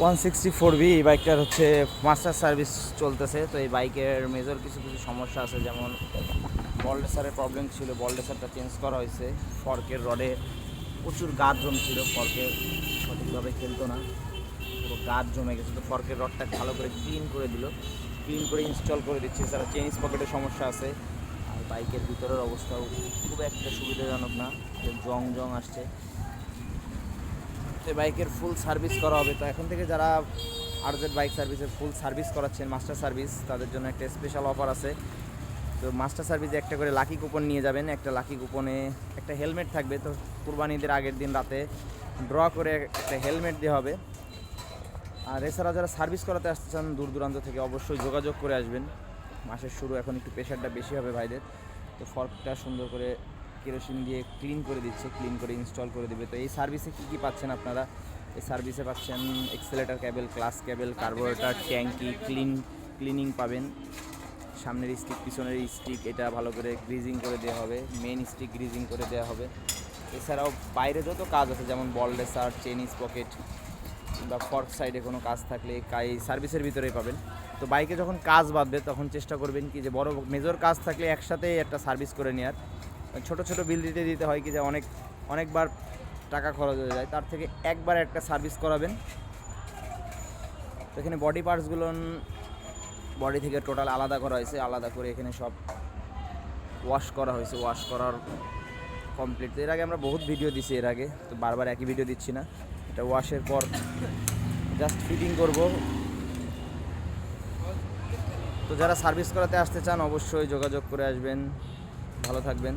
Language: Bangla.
ওয়ান সিক্সটি ফোর বি, এই বাইকটার হচ্ছে মাস্টার সার্ভিস চলতেছে। তো এই বাইকের মেজর কিছু কিছু সমস্যা আছে, যেমন বলডেসারের প্রবলেম ছিল, বলডেসারটা চেঞ্জ করা হয়েছে। ফর্কের রডে প্রচুর গাছ জমছিল ফর্কে সঠিকভাবে খেলতো না। পুরো গাছ জমে গেছে, তো ফর্কের রডটা ভালো করে ক্লিন করে দিল। ক্লিন করে ইনস্টল করে দিচ্ছে এছাড়া চেঞ্জ পকেটের সমস্যা আছে। আর বাইকের ভিতরের অবস্থাও খুব একটা সুবিধাজনক না জং জং আসছে। বাইকের ফুল সার্ভিস করা হবে। তো এখন থেকে যারা আরজেড বাইক সার্ভিসের ফুল সার্ভিস করাচ্ছেন মাস্টার সার্ভিস তাদের জন্য একটা স্পেশাল অফার আছে। তো মাস্টার সার্ভিসে একটা করে লাকি কুপন নিয়ে যাবেন। একটা লাকি কুপনে একটা হেলমেট থাকবে। তো কুরবানিদের আগের দিন রাতে ড্র করে একটা হেলমেট দেওয়া হবে। আর এছাড়া যারা সার্ভিস করাতে আসতে চান, দূর দূরান্ত থেকে অবশ্যই যোগাযোগ করে আসবেন। মাসের শুরু, এখন একটু প্রেশারটা বেশি হবে ভাইদের। তো ফর্কটা সুন্দর করে কেরোসিন দিয়ে ক্লিন করে দিচ্ছে, ক্লিন করে ইনস্টল করে দেবে। তো এই সার্ভিসে কী কী পাচ্ছেন আপনারা? এই সার্ভিসে পাচ্ছেন accelerator cable clutch cable carburettor ট্যাঙ্কি ক্লিন ক্লিনিং পাবেন। সামনের স্টিক পিছনের স্টিক এটা ভালো করে গ্রিজিং করে দেওয়া হবে। মেন স্টিক গ্রিজিং করে দেওয়া হবে। এছাড়াও বাইরে যত কাজ আছে, যেমন বল রেসার চেনিস পকেট বা ফর্ক সাইডে কোনো কাজ থাকলে কাই সার্ভিসের ভিতরেই পাবেন। তো বাইকে যখন কাজ বাঁধবে, তখন চেষ্টা করবেন কি যে বড় মেজর কাজ থাকলে একসাথে একটা সার্ভিস করে নেওয়ার ছোট ছোট বিল দিতে দিতে হয় কি যে অনেক, অনেকবার টাকা খরচ হয়ে যায়। তার থেকে একবার একটা সার্ভিস করাবেন। তো এখানে বডি পার্টসগুলো বডি থেকে টোটাল আলাদা করা হয়েছে। আলাদা করে এখানে সব ওয়াশ করা হয়েছে। ওয়াশ করার কমপ্লিট এর আগে আমরা বহুত ভিডিও দিছি এর আগে। তো বারবার একই ভিডিও দিচ্ছি না। এটা ওয়াশের পর জাস্ট ফিটিং করব। তো যারা সার্ভিস করাতে আসতে চান, অবশ্যই যোগাযোগ করে আসবেন। ভালো থাকবেন।